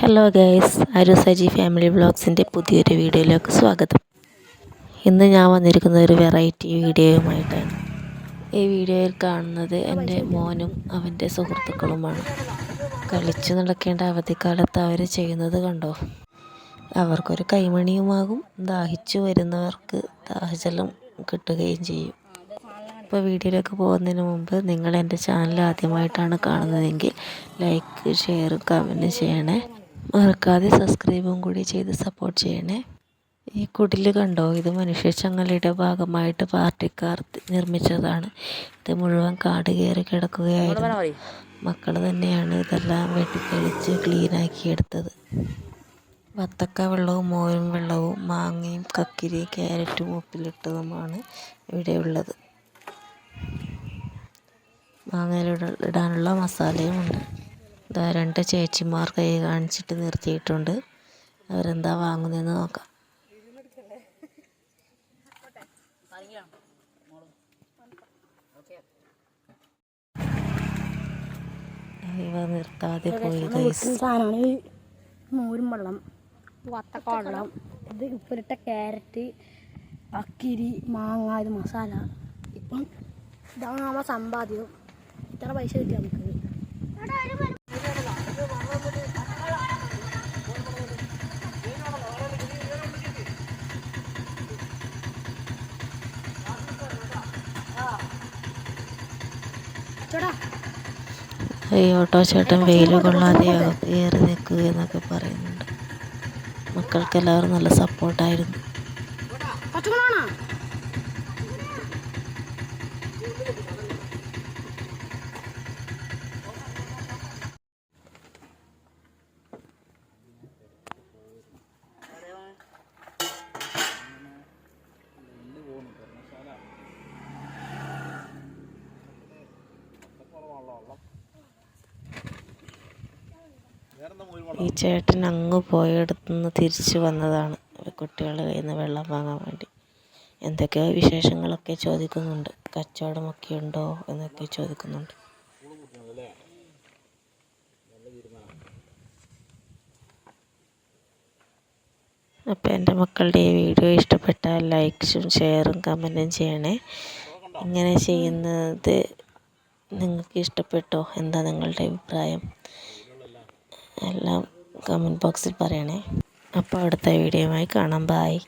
Hello guys Aru Saji family വ്ളോഗ്സിന്റെ പുതിയൊരു വീഡിയോയിലേക്ക് സ്വാഗതം. ഇന്ന് ഞാൻ വന്നിരിക്കുന്ന ഒരു വെറൈറ്റി വീഡിയോയുമായിട്ടാണ്. ഈ വീഡിയോയിൽ കാണുന്നത് എന്റെ മോനും അവന്റെ സുഹൃത്തുക്കളുമാണ്. കളിച്ചു നടക്കേണ്ട അവധിക്കാലത്ത് അവർ ചെയ്യുന്നത് കണ്ടോ? അവർക്കൊരു കൈമണിയുമാകും ദാഹിച്ചു വരുന്നവർക്ക് ദാഹജലം കിട്ടുകയും ചെയ്യും. ഇപ്പോൾ വീഡിയോയിലേക്ക് പോകുന്നതിന് മുമ്പ് നിങ്ങൾ എന്റെ ചാനൽ ആദ്യമായിട്ടാണ് കാണുന്നതെങ്കിൽ ലൈക്ക് ഷെയർ കമന്റ് ചെയ്യണേ. മറക്കാതെ സബ്സ്ക്രൈബും കൂടി ചെയ്ത് സപ്പോർട്ട് ചെയ്യണേ. ഈ കുടിൽ കണ്ടോ? ഇത് മനുഷ്യച്ചങ്ങലയുടെ ഭാഗമായിട്ട് പാർട്ടിക്കാർ നിർമ്മിച്ചതാണ്. ഇത് മുഴുവൻ കാട് കയറി കിടക്കുകയായിരുന്നു. മക്കൾ തന്നെയാണ് ഇതെല്ലാം വെട്ടിക്കഴിച്ച് ക്ലീനാക്കി എടുത്തത്. വത്തക്ക വെള്ളവും മോരും വെള്ളവും മാങ്ങയും കക്കിരി ക്യാരറ്റും ഉപ്പിലിട്ടതുമാണ് ഇവിടെയുള്ളത് ഇടാനുള്ള മസാലയും ഉണ്ട്. ഇതാ രണ്ട് ചേച്ചിമാർ കൈ കാണിച്ചിട്ട് നിർത്തിയിട്ടുണ്ട്. അവരെന്താ വാങ്ങുന്നതെന്ന് നോക്കാം. ഇവ നിർത്താതെ പോയി സാധനമാണ്. മോരും വെള്ളം വത്തക്ക വെള്ളം ഇത് ഉപ്പിലിട്ട ക്യാരറ്റ് അക്കിരി മാങ്ങ ഇത് മസാല. ഇപ്പം ഇതാണ് നമ്മുടെ സമ്പാദ്യം. ഇത്ര പൈസ കിട്ടി നമുക്ക്. ഈ ഓട്ടോ ചേട്ടൻ വെയിൽ കൊള്ളാതെ ഏറി നിൽക്കുക എന്നൊക്കെ പറയുന്നുണ്ട്. മക്കൾക്കെല്ലാവരും നല്ല സപ്പോർട്ടായിരുന്നു ഈ ചേട്ടൻ അങ്ങ് പോയടത്തുനിന്ന് തിരിച്ചു വന്നതാണ്. കുട്ടികളുടെ കയ്യിൽ നിന്ന് വെള്ളം വാങ്ങാൻ വേണ്ടി. എന്തൊക്കെയോ വിശേഷങ്ങളൊക്കെ ചോദിക്കുന്നുണ്ട്. കച്ചവടമൊക്കെ ഉണ്ടോ എന്നൊക്കെ ചോദിക്കുന്നുണ്ട്. അപ്പോൾ എന്റെ മക്കളുടെ ഈ വീഡിയോ ഇഷ്ടപ്പെട്ടാൽ ലൈക്സും ഷെയറും കമന്റും ചെയ്യണേ. ഇങ്ങനെ ചെയ്യുന്നത് നിങ്ങൾക്ക് ഇഷ്ടപ്പെട്ടോ? എന്താ നിങ്ങളുടെ അഭിപ്രായം? എല്ലാം കമന്റ് ബോക്സിൽ പറയണേ. അപ്പോൾ അടുത്ത വീഡിയോയുമായി കാണാം. ബായ്